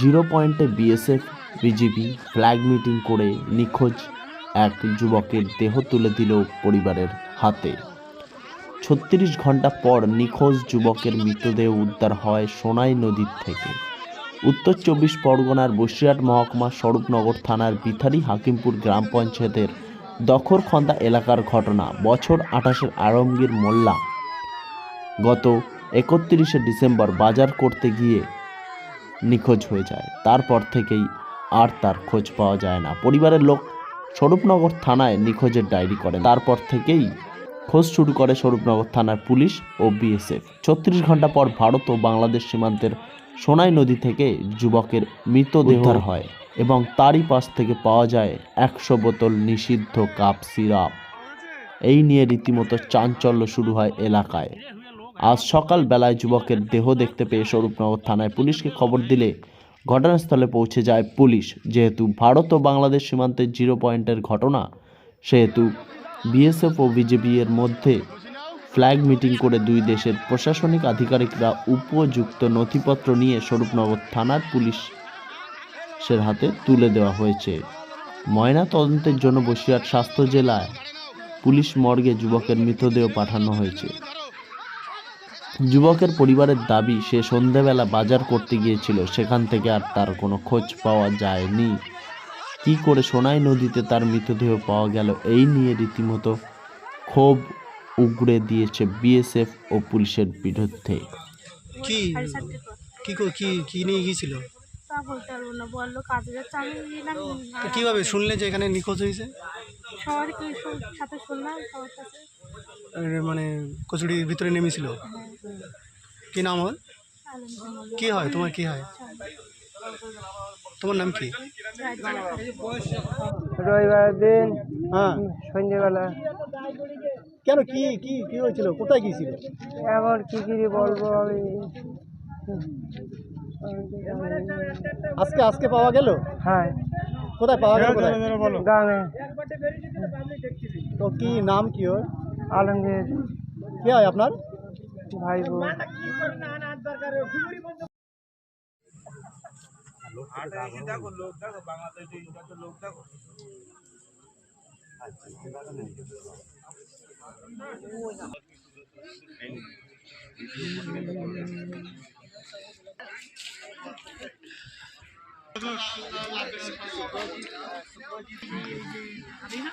Zero পয়েন্টে BSF, BGB flag meeting করে নিখোঁজ এক যুবকের দেহ তুলে দিল পরিবারের হাতে। ছত্রিশ ঘণ্টা পর নিখোঁজ যুবকের মৃতদেহ উদ্ধার হয় সোনাই নদীর থেকে। উত্তর চব্বিশ পরগনার বসিরহাট মহকুমা স্বরূপনগর থানার বিথারি হাকিমপুর গ্রাম পঞ্চায়েতের দখরখন্দা এলাকার ঘটনা বছর আঠাশের আলমগীর মোল্লা। গত একত্রিশে ডিসেম্বর বাজার করতে গিয়ে নিখোঁজ হয়ে যায়। তারপর থেকেই আর তার খোঁজ পাওয়া যায় না। পরিবারের লোক স্বরূপনগর থানায় নিখোঁজের ডায়েরি করেন। তারপর থেকেই খোঁজ শুরু করে স্বরূপনগর থানার পুলিশ ও বিএসএফ। ছত্রিশ ঘণ্টা পর ভারত ও বাংলাদেশ সীমান্তের সোনাই নদী থেকে যুবকের মৃতদেহ হয় এবং তারই পাশ থেকে পাওয়া যায় একশো বোতল নিষিদ্ধ কাপ সিরাপ। এই নিয়ে রীতিমতো চাঞ্চল্য শুরু হয় এলাকায়। আজ সকাল বেলায় যুবকের দেহ দেখতে পেয়ে স্বরূপনগর থানায় পুলিশকে খবর দিলে ঘটনাস্থলে পৌঁছে যায় পুলিশ। যেহেতু ভারত ও বাংলাদেশ সীমান্তের জিরো পয়েন্টের ঘটনা, সেহেতু বিএসএফ ও বিজেপি এর মধ্যে ফ্ল্যাগ মিটিং করে দুই দেশের প্রশাসনিক আধিকারিকরা উপযুক্ত নথিপত্র নিয়ে স্বরূপনগর থানার পুলিশের হাতে তুলে দেওয়া হয়েছে। ময়না তদন্তের জন্য বসিরহাট স্বাস্থ্য জেলায় পুলিশ মর্গে যুবকের মৃতদেহ পাঠানো হয়েছে। যুবকের পরিবারের দাবি সে সন্ধেবেলা বাজার করতে গিয়েছিল। সেখান থেকে আর তার কোনো খোঁজ পাওয়া যায়নি। কী করে সোনাই নদীতে তার মৃতদেহ পাওয়া গেল এই নিয়ে রীতিমতো ক্ষোভ উগড়ে দিয়েছে বিএসএফ ও পুলিশের বিরুদ্ধে। কি সাড়ে চারটে পর কি কি কি নিয়ে গিয়েছিল? তা বলতে পারব না বলল কাজে যাচ্ছে আমি গেলাম তো কীভাবে শুনলে যে এখানে নিখোঁজ হয়েছে? সবার সাথে শুনলাম সবার মানে কচুরির ভিতরে নেমেছিল? কি নাম হয়? কি হয়? তোমার কি হয়? তোমার নাম কি? রবিবার দিন হ্যাঁ। সন্ধ্যেবেলা। কেন? কি কি কি হয়েছিল? কোথায় গিয়েছিল এবার কি কি বলব আমি? আজকে আজকে পাওয়া গেল? হ্যাঁ। কোথায় পাওয়া গেল? গ্রামে। তো কি নাম কি হয় আলমগীর। কি হয় আপনার? ভাই বোন দেখো লোক দেখো বাংলাদেশে লোক দেখো আমি না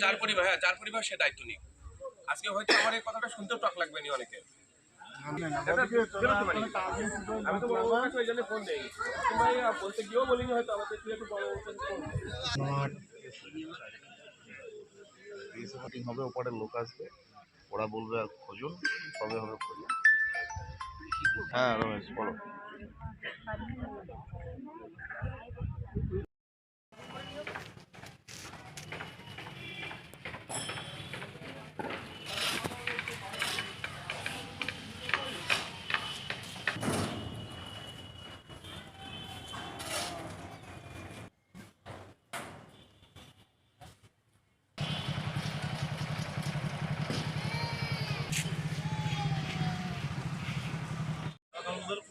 চার পরিবার হ্যাঁ চার পরিবার সে দায়িত্ব নিক। আজকে হয়তো আমার এই কথাটা শুনতেও টক লাগবে নি অনেকে। বলতে গিয়েও বলিনি হয়তো আমাদের একটু বড় ফোন হবে ওপরে লোক আসবে। ওরা বলবে খোঁজুন কবে হবে খোঁজুন। হ্যাঁ রমেশ বলো।